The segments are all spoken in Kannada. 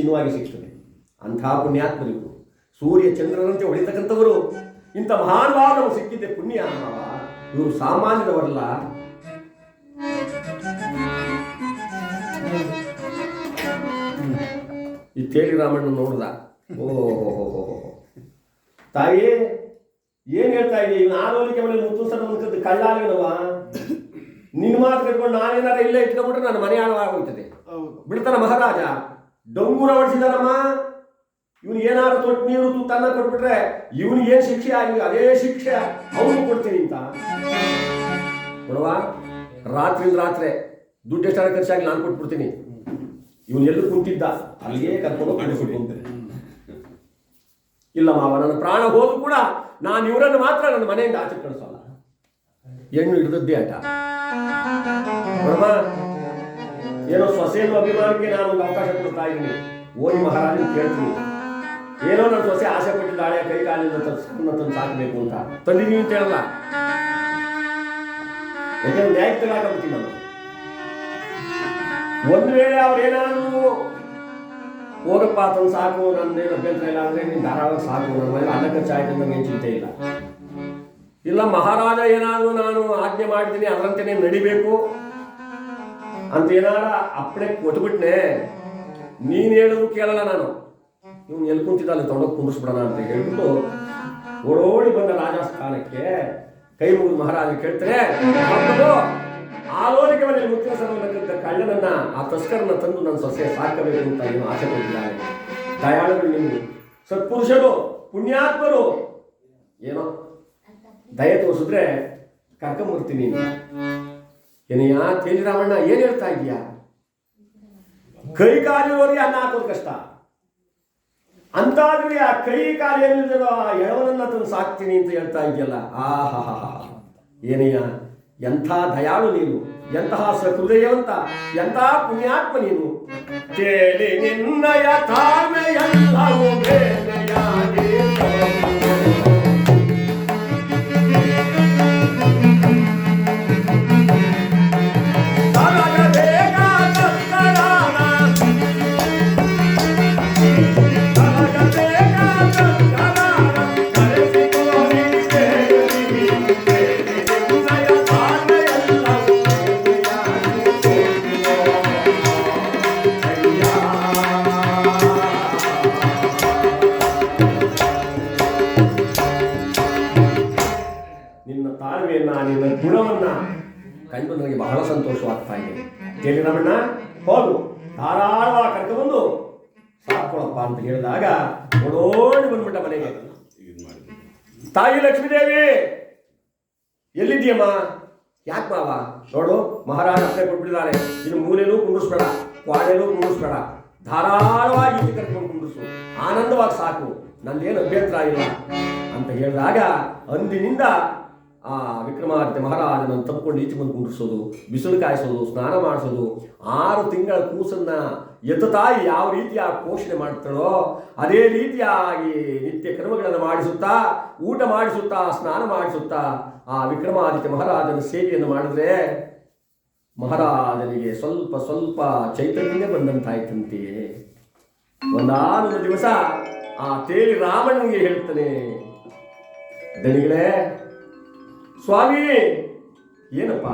ಚಿನ್ನವಾಗಿ ಸಿಗ್ತದೆ. ಅಂಥ ಪುಣ್ಯಾತ್ಮರಿಗೂ ಸೂರ್ಯ ಚಂದ್ರರಂತೆ ಹೊಳಿತಕ್ಕಂಥವರು ಇಂಥ ಮಹಾನುಭಾವ ನಮಗೆ ಸಿಕ್ಕಿದ್ದೆ ಪುಣ್ಯ. ಇವರು ಸಾಮಾನ್ಯದವರಲ್ಲ. ಈ ರಾಮಣ್ಣ ನೋಡ್ದ. ಓಹೋ ತಾಯಿ ಏನ್ ಹೇಳ್ತಾ ಇದೆ ಇವನು ಆರೋಗ್ಯ ಮನೇಲಿ ಮುತ್ತು ಸರ್ ಮುಖದ ಕಳ್ಳಾಗಿನವ ನಿನ್ನ ಮಾತು ಕಟ್ಕೊಂಡು ನಾನೇನಾರ ಇಲ್ಲೇ ಇಟ್ಕೊಂಡ್ಬಿಟ್ರೆ ನನ್ನ ಮನೆ ಹಾಳಾಗೋಗ್ತದೆ ಹೌದು. ಬಿಡ್ತಾನ ಮಹಾರಾಜ? ಡೊಂಗುರ ಹೊಡಿಸಿದಾನಮ್ಮ ಇವನು ಏನಾದ್ರು ತೊಟ್ಟು ನೀರು ತನ್ನ ಕೊಟ್ಬಿಟ್ರೆ ಇವನಿಗೆ ಏನ್ ಶಿಕ್ಷೆ ಆಗಿ ಅದೇ ಶಿಕ್ಷೆ ಅವನು ಕೊಡ್ತೀನಿ ಅಂತ. ನೋಡುವ ರಾತ್ರಿ ರಾತ್ರಿ ದುಡ್ಡು ಎಷ್ಟಾರ ಖರ್ಚಾಗಿ ನಾನು ಕೊಟ್ಬಿಡ್ತೀನಿ. ಇವನು ಎಲ್ಲೂ ಕುಂತಿದ್ದ? ಅಲ್ಲಿಗೆ ಕರ್ಕೊಂಡು ಹೋಗಿ ಇಲ್ಲ ಮಾವ, ನನ್ನ ಪ್ರಾಣ ಹೋದ್ರು ಕೂಡ ನಾನು ಇವರನ್ನು ಮಾತ್ರ ನನ್ನ ಮನೆಯಿಂದ ಆಚೆ ಕಳಿಸೋಲ್ಲ. ಹೆಣ್ಣು ಹಿಡಿದದ್ದೇ ಆಟ. ಏನೋ ಸೊಸೆಯನ್ನು ಅಭಿಮಾನಕ್ಕೆ ನಾನು ಒಂದು ಅವಕಾಶ ಕೊಡ್ತಾ ಇದ್ದೀನಿ. ಓದಿ ಮಹಾರಾಜನ ಕೇಳ್ತೀನಿ. ಏನೋ ನನ್ನ ಸೊಸೆ ಆಸೆ ಪಟ್ಟಿದ್ದಾಳೆ, ಕೈ ಕಾಲಿಂದ ತನ್ನ ತಂದು ಸಾಕಬೇಕು ಅಂತ. ತಂದಿದ್ದೀನಿ ಅಂತ ಹೇಳಲ್ಲ. ಯಾಕೆಂದ್ರೆ ನ್ಯಾಯಕ್ಕೆ ತಗೊಳಕಾಗ್ತೀನಿ ನಾನು ಒಂದು ವೇಳೆ ಅವ್ರು ಏನಾದ್ರು ಹೋಗಪ್ಪ, ತಂದು ಸಾಕು, ನನ್ನೇನು ಅಭ್ಯಂತರ ಇಲ್ಲ ಅಂದ್ರೆ ನೀನು ಧಾರಾಳ ಸಾಕು ನನ್ನ ಅನ್ನ ಖರ್ಚಾಯ್ತು ಚಿಂತೆ ಇಲ್ಲ. ಇಲ್ಲ ಮಹಾರಾಜ ಏನಾದರೂ ನಾನು ಆಜ್ಞೆ ಮಾಡಿದ್ದೀನಿ, ಅದರಂತೆಯೇ ನಡಿಬೇಕು. ಅಂತ ಏನಾರ ಅಪ್ಪಣೆ ಕೊಟ್ಬಿಟ್ನೆ, ನೀನು ಹೇಳೋದು ಕೇಳಲ್ಲ ನಾನು. ಇವ್ನು ಎಲ್ಲಿ ಅಲ್ಲಿ ತೊಗೊಂಡೋಗಿ ಕುಂಡಿಸ್ಬಿಡೋಣ ಅಂತ ಹೇಳ್ಬಿಟ್ಟು ಓಡೋಡಿ ಬಂದ ರಾಜಸ್ಥಾನಕ್ಕೆ ಕೈ ಮುಗಿದು ಮಹಾರಾಜ ಕೇಳ್ತಾರೆ ಆಲೋಚನೆ ಮನೆಯಲ್ಲಿ ಮುಖ್ಯ ಸರ್ವನಕ್ಕಿದ್ದ ಕಳ್ಳನನ್ನ, ಆ ತಸ್ಕರನ್ನ ತಂದು ನನ್ನ ಸೊಸೆ ಸಾಕಬೇಕು ಅಂತ ಏನು ಆಸೆ ಪಟ್ಟಿದ್ದಾರೆ. ದಯಾಳುಗಳು ನೀವು ಸತ್ಪುರುಷರು, ಪುಣ್ಯಾತ್ಮರು. ಏನೋ? ದಯ ತೋರಿಸಿದ್ರೆ ಕರ್ಕೊಂಬರ್ತೀನಿ ಏನಯ್ಯ ತೇಲಿ ರಾಮಣ್ಣ, ಏನ್ ಹೇಳ್ತಾ ಇದೆಯಾ ಕೈ ಕಾಲಿರೋರಿಗೆ ಅನ್ನ ಹಾಕೋದು ಕಷ್ಟ. ಅಂತಾದ್ರೆ ಆ ಕೈ ಕಾಲು ಏನಿಲ್ಲದೋ ಆ ಎಳವನನ್ನ ತಂದು ಸಾಕ್ತೀನಿ ಅಂತ ಹೇಳ್ತಾ ಇದೆಯಲ್ಲ ಆಹಾಹಾ ಏನಯ್ಯ, ಎಂಥ ದಯಾಳು ನೀನು, ಎಂತಹ ಸಹೃದಯವಂತ ಎಂತಹ ಪುಣ್ಯಾತ್ಮ ನೀನು. ತೇಲಿ ತಾಳ್ಮೆಯನ್ನ ನಿನ್ನ ಗುಣವನ್ನ ಕಂಡು ನನಗೆ ಬಹಳ ಸಂತೋಷವಾಗ್ತಾ ಇದೆ. ಕೇಳಿ ನಮ್ಮಣ್ಣ ಹೋಗು. ಧಾರಾಳವಾಗಿ ಬಂದು ಸಾಕೊಳ್ಳಪ್ಪ ಅಂತ ಹೇಳಿದಾಗ ಓಡೋಡಿ ಬಂದ್ಬಿಟ್ಟ ಮನೆಗೆ. ತಾಯಿ ಲಕ್ಷ್ಮೀದೇವಿ, ಎಲ್ಲಿದ್ದೀಯಮ್ಮ? ಯಾಕೆ ಮಾವ? ನೋಡು, ಮಹಾರಾಜ ಅಷ್ಟೇ ಕೊಟ್ಬಿಟ್ಟಿದ್ದಾರೆ ಇನ್ನು ಮೂಲೆನೂ ಕುಂಡಿಸ್ಬೇಡ ಕ್ವಾಡೆನೂ ಕುಂಡಿಸ್ಬೇಡ ಧಾರಾಳವಾಗಿ ಇಲ್ಲಿ ಕರ್ಕೊಂಡು ಕುಂಡಿಸು ಆನಂದವಾಗಿ ಸಾಕು. ನಂದೇನು ಅಭ್ಯಂತರ ಇಲ್ಲ ಅಂತ ಹೇಳಿದಾಗ ಅಂದಿನಿಂದ ಆ ವಿಕ್ರಮಾದಿತ್ಯ ಮಹಾರಾಜನನ್ನು ತಪ್ಪಿಕೊಂಡು ಈಚೆ ಬಂದು ಕುಂಡಿಸೋದು ಬಿಸಿಲು ಕಾಯಿಸೋದು, ಸ್ನಾನ ಮಾಡಿಸೋದು, ಆರು ತಿಂಗಳ ಕೂಸನ್ನ ಎತ್ತ ತಾಯಿ ಯಾವ ರೀತಿ ಆ ಪೋಷಣೆ ಮಾಡ್ತಾಳೋ, ಅದೇ ರೀತಿಯಾಗಿ ನಿತ್ಯ ಕರ್ಮಗಳನ್ನು ಮಾಡಿಸುತ್ತಾ, ಊಟ ಮಾಡಿಸುತ್ತಾ, ಸ್ನಾನ ಮಾಡಿಸುತ್ತಾ, ಆ ವಿಕ್ರಮಾದಿತ್ಯ ಮಹಾರಾಜನ ಸೇವೆಯನ್ನು ಮಾಡಿದ್ರೆ ಮಹಾರಾಜನಿಗೆ ಸ್ವಲ್ಪ ಸ್ವಲ್ಪ ಚೈತನ್ಯ ಬಂದಂತಾಯ್ತಂತೆಯೇ ಒಂದಾನೊಂದು ದಿವಸ ಆ ತೇಲಿ ರಾಮಣ್ಣನಿಗೆ ಹೇಳ್ತಾನೆ, ದಣಿಗಳೇ ಸ್ವಾಮಿ! ಏನಪ್ಪ?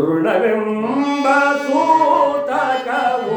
ಋಣವೆಂಬ ಸೂತಕವು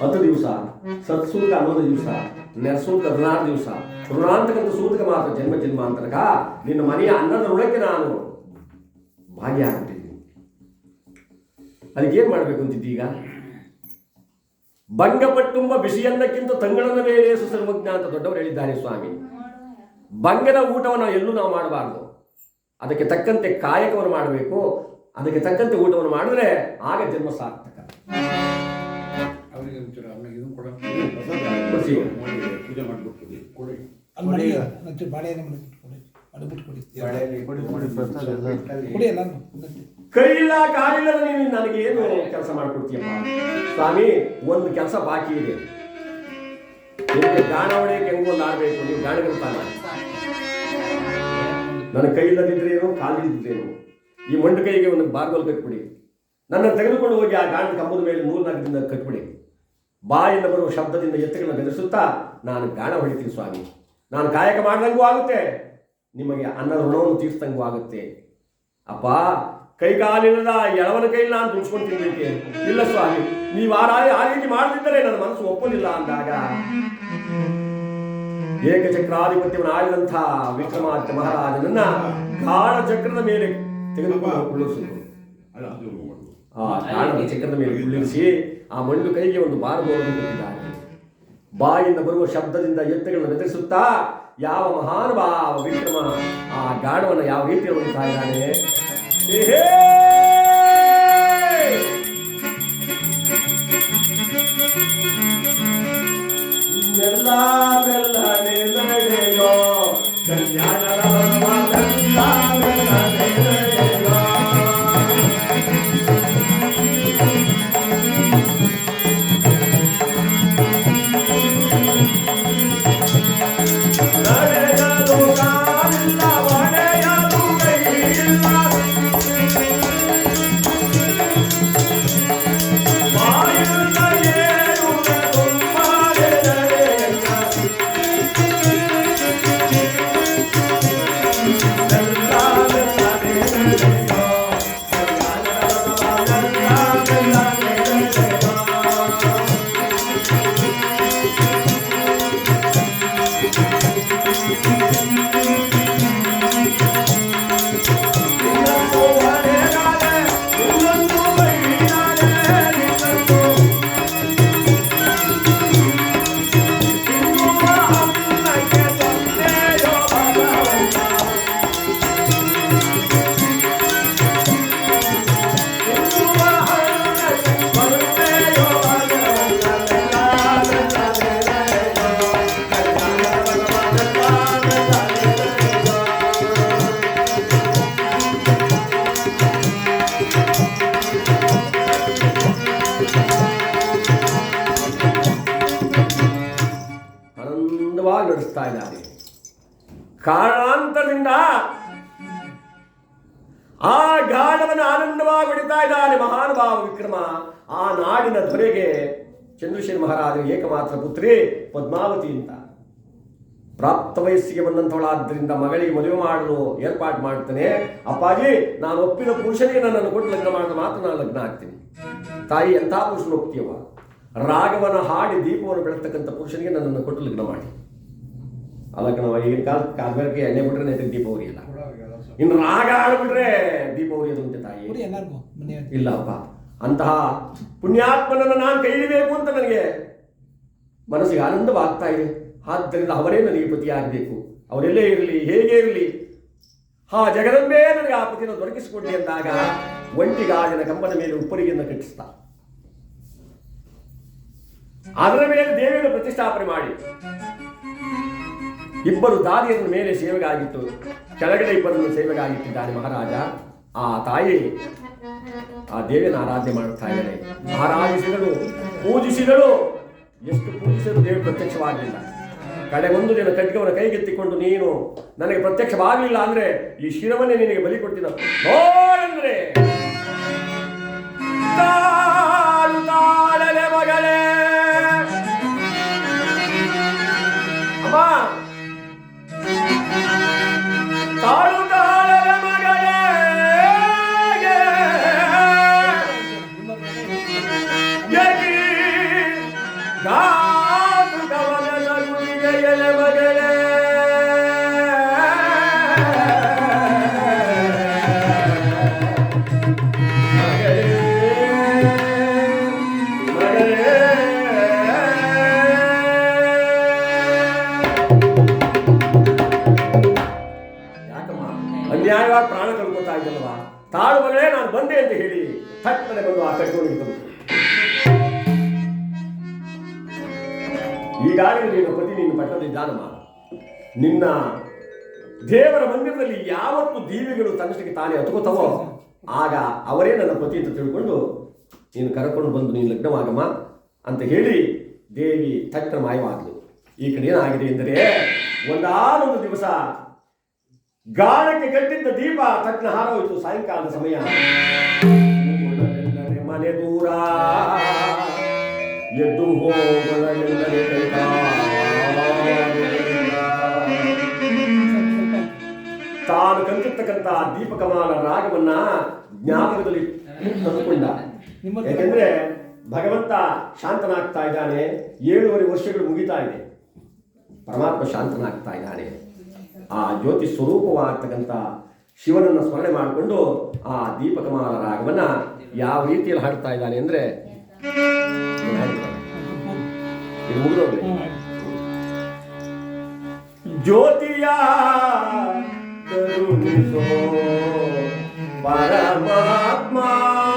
ಹತ್ತು ದಿವಸ ಸತ್ಸೂತ ಅನ್ನೋದು ದಿವಸ ನೆರಸೂತ ಹದಿನಾರು ದಿವಸ. ಋಣಾಂತಕಂತ ಸೂತಕ ಮಾತ್ರ, ಜನ್ಮ ಜನ್ಮಾಂತರಕ. ನಿನ್ನ ಮನೆಯ ಅನ್ನದ ಋಣಕ್ಕೆ ನಾನು ಭಾಗಿಯಾಗ್ಬಿಟ್ಟಿದ್ದೀನಿ ಅದಕ್ಕೆ ಏನ್ ಮಾಡ್ಬೇಕು ಅಂತಿದ್ದೀಗ ಭಂಗಪಟ್ಟುಂಬ ಬಿಸಿಯನ್ನಕ್ಕಿಂತ ತಂಗಳನ್ನ ಮೇಲೆ ಸುಸರ್ವಜ್ಞ ಅಂತ ದೊಡ್ಡವರು ಹೇಳಿದ್ದಾರೆ ಸ್ವಾಮಿ. ಭಂಗದ ಊಟವನ್ನು ಎಲ್ಲೂ ನಾವು ಮಾಡಬಾರ್ದು. ಅದಕ್ಕೆ ತಕ್ಕಂತೆ ಕಾಯಕವನ್ನು ಮಾಡಬೇಕು. ಅದಕ್ಕೆ ತಕ್ಕಂತೆ ಊಟವನ್ನು ಮಾಡಿದ್ರೆ ಆಗ ಜನ್ಮ ಸಾರ್ಥಕ. ಅವರಿಗೆ ಒಂಚೂರು ಆಮೇಲೆ ಇದನ್ನು ಕೊಡ ಕೊಡ್ಸಿ. ಪೂಜೆ ಮಾಡಿಬಿಟ್ಟು ಕೊಡಿ. ಅಲ್ಲಿ ಮಾಡಿ ಒಂಚೂರು ಬಾಳೆಹಣ್ಣು ಮಾಡಿಬಿಟ್ಟು ಕೊಡಿ. ಮಾಡಿಬಿಟ್ಟು ಕೊಡಿ ಕೊಡಿ ಎಲ್ಲ ಕೈಯಿಲ್ಲ ಕಾಲಿಲ್ಲದ ನೀನು ನನಗೆ ಏನು ಕೆಲಸ ಮಾಡಿಕೊಡ್ತೀಯಪ್ಪ ಸ್ವಾಮಿ ಒಂದು ಕೆಲಸ ಬಾಕಿ ಇದೆ. ನಿಮಗೆ ಗಾಣ ಹೊಡೆಯಕ್ಕೆ ಹೆಂಗೋ ಒಂದು ಆಡಬೇಕು ನೀವು ಕೊಡ್ತಾನ ನನ್ನ ಕೈ ಇಲ್ಲದಿದ್ರೇನು ಕಾಲಿಲ್ಲದಿದ್ರೇನು? ಈ ಮಂಡು ಕೈಗೆ ಒಂದು ಬಾರ್ಗೋಲ್ ಕಟ್ಬಿಡಿ. ನನ್ನ ತೆಗೆದುಕೊಂಡು ಹೋಗಿ ಆ ಗಾಣದ ಕಂಬದ ಮೇಲೆ ನೂರ್ನಾಲ್ಕದಿಂದ ಕಟ್ಬಿಡಿ. ಬಾಯಿಂದ ಬರುವ ಶಬ್ದದಿಂದ ಎತ್ತುಗಳನ್ನು ಬೆದರಿಸುತ್ತಾ ನಾನು ಗಾಣ ಹೊಡಿತೀನಿ ಸ್ವಾಮಿ. ನಾನು ಗಾಯಕ ಮಾಡಿದಂಗೂ ಆಗುತ್ತೆ. ನಿಮಗೆ ಅನ್ನದ ಋಣವನ್ನು ತೀರ್ಸ್ದಂಗೂ ಆಗುತ್ತೆ. ಅಪ್ಪ ಕೈಗಾಲಿಲ್ಲದ ಎಳವನ ಕೈಲಿ ನಾನು ತಿನ್ಲಿಕ್ಕೆ ಇಲ್ಲ ಸ್ವಾಮಿ ನೀವು ಆ ರಾಯ ಆ ರೀತಿ ಮಾಡದಿದ್ದರೆ ನನ್ನ ಮನಸ್ಸು ಒಪ್ಪಲಿಲ್ಲ ಅಂದಾಗ ಏಕಚಕ್ರಾಧಿಪತ್ಯವನ್ನು ಆಳಿದಂಥ ವಿಕ್ರಮಾದಿತ್ಯ ಮಹಾರಾಜನನ್ನ ಗಾಢ ಚಕ್ರದ ಮೇಲೆ ತೆಗೆದುಕೊಂಡು ಕುಳ್ಳಿಸಿದ್ರು ಚಕ್ರದ ಮೇಲೆ ಕುಳ್ಳಿರಿಸಿ ಆ ಮಣ್ಣು ಕೈಗೆ ಒಂದು ಮಾರ್ಗವನ್ನು ಬಾಯಿಂದ ಬರುವ ಶಬ್ದದಿಂದ ಎತ್ತುಗಳನ್ನು ಬೆದರಿಸುತ್ತಾ ಯಾವ ಮಹಾನುಭಾವ ವಿಕ್ರಮ ಆ ಗಾಢವನ್ನು ಯಾವ ರೀತಿಯಲ್ಲಿ ಹೊಡಿತಾ ಇದ್ದಾನೆ? ಕಾರಣಾಂತರದಿಂದ ಆ ಗಾಢವನ್ನು ಆನಂದವಾಗಿ ಹೊಡಿತಾ ಇದ್ದಾನೆ ಮಹಾನುಭಾವ ವಿಕ್ರಮ. ಆ ನಾಡಿನ ದೊರೆಗೆ ಚಂದ್ರಶೇಖರ ಮಹಾರಾಜ ಏಕಮಾತ್ರ ಪುತ್ರಿ ಪದ್ಮಾವತಿ ಅಂತ. ಪ್ರಾಪ್ತ ವಯಸ್ಸಿಗೆ ಬಂದಂಥವಳಾದ್ದರಿಂದ ಮಗಳಿಗೆ ಮದುವೆ ಮಾಡಲು ಏರ್ಪಾಡು ಮಾಡ್ತೇನೆ. ಅಪ್ಪಾಜಿ, ನಾನು ಒಪ್ಪಿದ ಪುರುಷನಿಗೆ ನನ್ನನ್ನು ಕೊಟ್ಟು ಲಗ್ನ ಮಾಡಿದ ಮಾತ್ರ ನಾನು ಲಗ್ನ ಆಗ್ತೀನಿ. ತಾಯಿ ಎಂಥ ಪುರುಷನ ಒಪ್ತೀಯವ ರಾಗವನ ಹಾಡಿ ದೀಪವನ್ನು ಬೆಳೆತಕ್ಕಂಥ ಪುರುಷನಿಗೆ ನನ್ನನ್ನು ಕೊಟ್ಟು ಲಗ್ನ ಮಾಡಿ. ಆ ನಾವು ಈಗಿನ ಕಾಲ ಕಾಲ್ಮೇಲಕ್ಕೆ ಎಣ್ಣೆ ಬಿಟ್ರೆ ನೆತ್ತಿಗೆ ದೀಪ ಉರಿಯಲ್ಲ ಇನ್ನು ರಾಗ ಆಡ್ಬಿಟ್ರೆ ದೀಪ ಅಂತ ತಾಯಿ. ಇಲ್ಲಪ್ಪ ಅಂತಹ ಪುಣ್ಯಾತ್ಮನನ್ನು ನಾನು ಕೈ ಹಿಡಿಬೇಕು ಅಂತ ನನಗೆ ಮನಸ್ಸಿಗೆ ಆನಂದವಾಗ್ತಾ ಇದೆ. ಆದ್ದರಿಂದ ಅವರೇ ನನಗೆ ಪತಿಯಾಗಬೇಕು. ಅವರೆಲ್ಲೇ ಇರಲಿ ಹೇಗೆ ಇರಲಿ. ಹಾ ಜಗದಂಬೇ ನನಗೆ ಆ ಪತಿಯನ್ನು ದೊರಕಿಸಿಕೊಡಿ ಅಂದಾಗ ಒಂಟಿಗಾಜಿನ ಕಂಬದ ಮೇಲೆ ಉಪ್ಪರಿಗೆಯನ್ನು ಕಟ್ಟಿಸ್ತಾ. ಅದರ ಮೇಲೆ ದೇವಿಯನ್ನು ಪ್ರತಿಷ್ಠಾಪನೆ ಮಾಡಿ. ಇಬ್ಬರು ದಾದಿಯರ ಮೇಲೆ ಸೇವೆಗಾಗಿತ್ತು. ಕೆಳಗಡೆ ಇಬ್ಬರನ್ನು ಸೇವೆಗಾಗಿಟ್ಟಿದ್ದಾರೆ ಮಹಾರಾಜ. ಆ ತಾಯಿ ಆ ದೇವಿಯನ್ನು ಆರಾಧನೆ ಮಾಡುತ್ತಾ ಇದ್ದಾರೆ ಆರಾಧಿಸಿದಳು, ಪೂಜಿಸಿದಳು. ಎಷ್ಟು ಪೂಜಿಸಿದ್ರು ದೇವಿ ಪ್ರತ್ಯಕ್ಷವಾಗಲಿಲ್ಲ ಕಡೆ ಒಂದು ದಿನ ಕಟ್ಟಿಗೆವರ ಕೈಗೆತ್ತಿಕೊಂಡು, ನೀನು ನನಗೆ ಪ್ರತ್ಯಕ್ಷವಾಗಲಿಲ್ಲ ಅಂದ್ರೆ ಈ ಶಿರವನ್ನೇ ನಿನಗೆ ಬಲಿ ಕೊಡ್ತೀನ. ಕವನದ ಗುಡಿಗೆ ಎಲೆ ಮಗಳೇ ಅನ್ಯಾಯವಾಗಿ ಪ್ರಾಣ ಕಳ್ಕೊತಾ ಇದ್ದಲ್ವಾ ತಾಳು ಮಗಳೇ ನಾನು ಬಂದೆ ಅಂತ ಹೇಳಿ ತಟ್ಟನೆ ಬಂದು ಆ ಕಟ್ಕೊಂಡಿದ್ದು ಈಗಾಗಲೇ ನೀನು ಪತಿ ದಾನ ಮಾಡು. ನಿನ್ನ ದೇವರ ಮಂದಿರದಲ್ಲಿ ಯಾವತ್ತು ದೀವಿಗಳು ತನ್ನಷ್ಟಕ್ಕೆ ತಾನೇ ಹತ್ಕೋತಾವೋ ಆಗ ಅವರೇ ನನ್ನ ಪತಿ ಅಂತ ತಿಳ್ಕೊಂಡು ನೀನು ಕರ್ಕೊಂಡು ಬಂದು ನೀನು ಲಗ್ನವಾಗಮ್ಮ ಅಂತ ಹೇಳಿ ದೇವಿ ತಕ್ಕ ಮಾಯವಾದಳು ಈ ಕಡೆ ಏನಾಗಿದೆ ಎಂದರೆ ಒಂದಾನೊಂದು ದಿವಸ ಗಾಳಕ್ಕೆ ಕಟ್ಟಿದ್ದ ದೀಪ ತಕ್ಷಣ ಹಾರೋಯಿತು ಸಾಯಂಕಾಲದ ಸಮಯ. ಮನೆ ದೂರ ಕಲಿತಿರ್ತಕ್ಕಂಥ ದೀಪಕಮಾಲ ರಾಗವನ್ನ ಜ್ಞಾಪಕದಲ್ಲಿ ತಂದುಕೊಂಡ. ಯಾಕೆಂದ್ರೆ ಭಗವಂತ ಶಾಂತನಾಗ್ತಾ ಇದ್ದಾನೆ ಏಳುವರೆ ವರ್ಷಗಳು ಮುಗಿತಾ ಇದೆ. ಪರಮಾತ್ಮ ಶಾಂತನಾಗ್ತಾ ಇದ್ದಾನೆ. ಆ ಜ್ಯೋತಿ ಸ್ವರೂಪವಾಗ್ತಕ್ಕಂಥ ಶಿವನನ್ನು ಸ್ಮರಣೆ ಮಾಡಿಕೊಂಡು ಆ ದೀಪಕಮಾಲ ರಾಗವನ್ನ ಯಾವ ರೀತಿಯಲ್ಲಿ ಹಾಡ್ತಾ ಇದ್ದಾನೆ ಅಂದ್ರೆ. ಜ್ಯೋತಿಯ ಕರುಣಿಸೋ ಪರಮಾತ್ಮ ಜ್ಯೋತಿಯ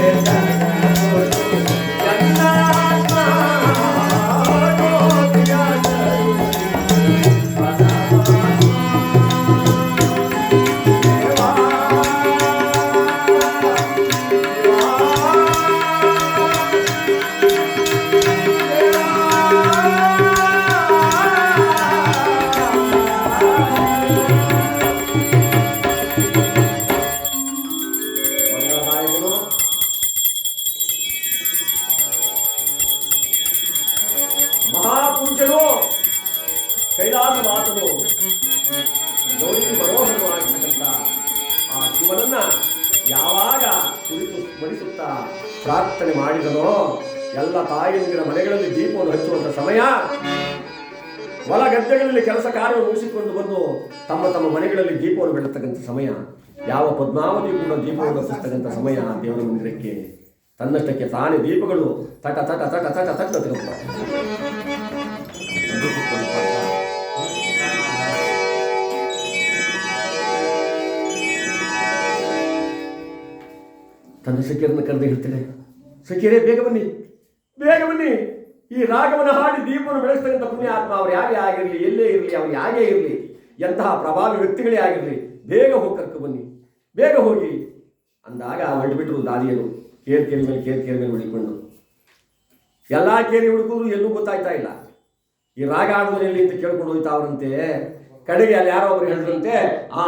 verdad. ಮಹಾಪುರುಷನು ಕೈಲಾಸವಾಸನು ಗೌರಿ ಮನೋಹರವಾಗಿರ್ತಕ್ಕಂಥ ಆ ಶಿವನನ್ನ ಯಾವಾಗ ಕುರಿತು ಸ್ಮರಿಸುತ್ತಾ ಪ್ರಾರ್ಥನೆ ಮಾಡಿದನೋ ಎಲ್ಲ ತಾಯಿಯಂದಿರ ಮನೆಗಳಲ್ಲಿ ದೀಪವನ್ನು ಹಚ್ಚುವಂತ ಸಮಯ ಹೊಲ ಗದ್ದೆಗಳಲ್ಲಿ ಕೆಲಸ ಕಾರ್ಯ ಮುಗಿಸಿಕೊಂಡು ಬಂದು ತಮ್ಮ ತಮ್ಮ ಮನೆಗಳಲ್ಲಿ ದೀಪವನ್ನು ಬೆಳತಕ್ಕಂಥ ಸಮಯ ಯಾವ ಪದ್ಮಾವತಿ ಕೂಡ ದೀಪವನ್ನು ಹಚ್ಚಿಸ್ತಕ್ಕಂಥ ಸಮಯ ದೇವರ ಮಂದಿರಕ್ಕೆ ತನ್ನಷ್ಟಕ್ಕೆ ತಾನೇ ದೀಪಗಳು ತಟ ತಟ ತಟ ತಟ ತಟ ತನ್ನ ಸಖಿಯರನ್ನು ಕರೆದು ಹೇಳ್ತೇನೆ ಸಖಿಯರೇ ಬೇಗ ಬನ್ನಿ ಬೇಗ ಬನ್ನಿ. ಈ ರಾಗವನ್ನು ಹಾಡಿ ದೀಪವನ್ನು ಬೆಳೆಸ್ತಕ್ಕಂಥ ಪುಣ್ಯಾತ್ಮ, ಅವ್ರು ಯಾರೇ ಆಗಿರಲಿ, ಎಲ್ಲೇ ಇರಲಿ, ಅವ್ರು ಯಾರೇ ಇರಲಿ, ಎಂತಹ ಪ್ರಭಾವಿ ವ್ಯಕ್ತಿಗಳೇ ಆಗಿರಲಿ, ಬೇಗ ಹೋಗಿ ಬನ್ನಿ. ಬೇಗ ಹೋಗಿ. ಅಂದಾಗ ಹೊರಟುಬಿಟ್ರು ದಾದಿಯರು, ಕೇರ್ ಕೇರಿ ಮೇಲೆ, ಕೇರ್ ಕೇರಿ ಮೇಲೆ ಹುಡುಕೊಂಡು. ಎಲ್ಲ ಕೇರಿ ಹುಡುಕಿದ್ರು ಎಲ್ಲೂ ಗೊತ್ತಾಯ್ತಾ ಇಲ್ಲ. ಈ ರಾಗ ಆಡೋದು ಎಲ್ಲಿ ಅಂತ ಕೇಳ್ಕೊಂಡು ಹೋಯ್ತಾ ಅವರಂತೆ ಕಡೆಗೆ ಅಲ್ಲಿ ಯಾರೋ ಒಬ್ರು ಹೇಳಿದ್ರಂತೆ ಆ